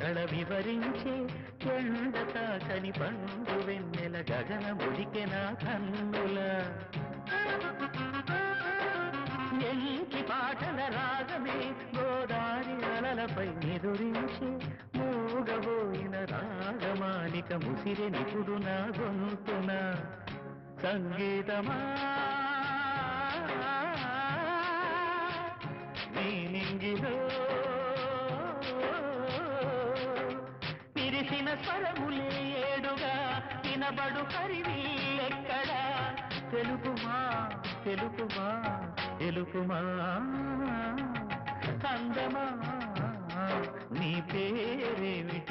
కనివరించే ఎండ తాకని పండు వెన్నెల గగన ముడికెన కన్నుల. ఎంకి పాటల రాగమే గోదారి అలలపై నిదురించి మూగబోయిన రాగమాలిక ముసిరి నిపుడు నా గొంతున. సంగీతమా? నీ నింగిలో స్వరములే ఏడుగా వినబడు కరివిల్లెక్కడా తెలుపుమా తెలుపుమా తెలుపుమా? అందమా నీ పేరేమిటి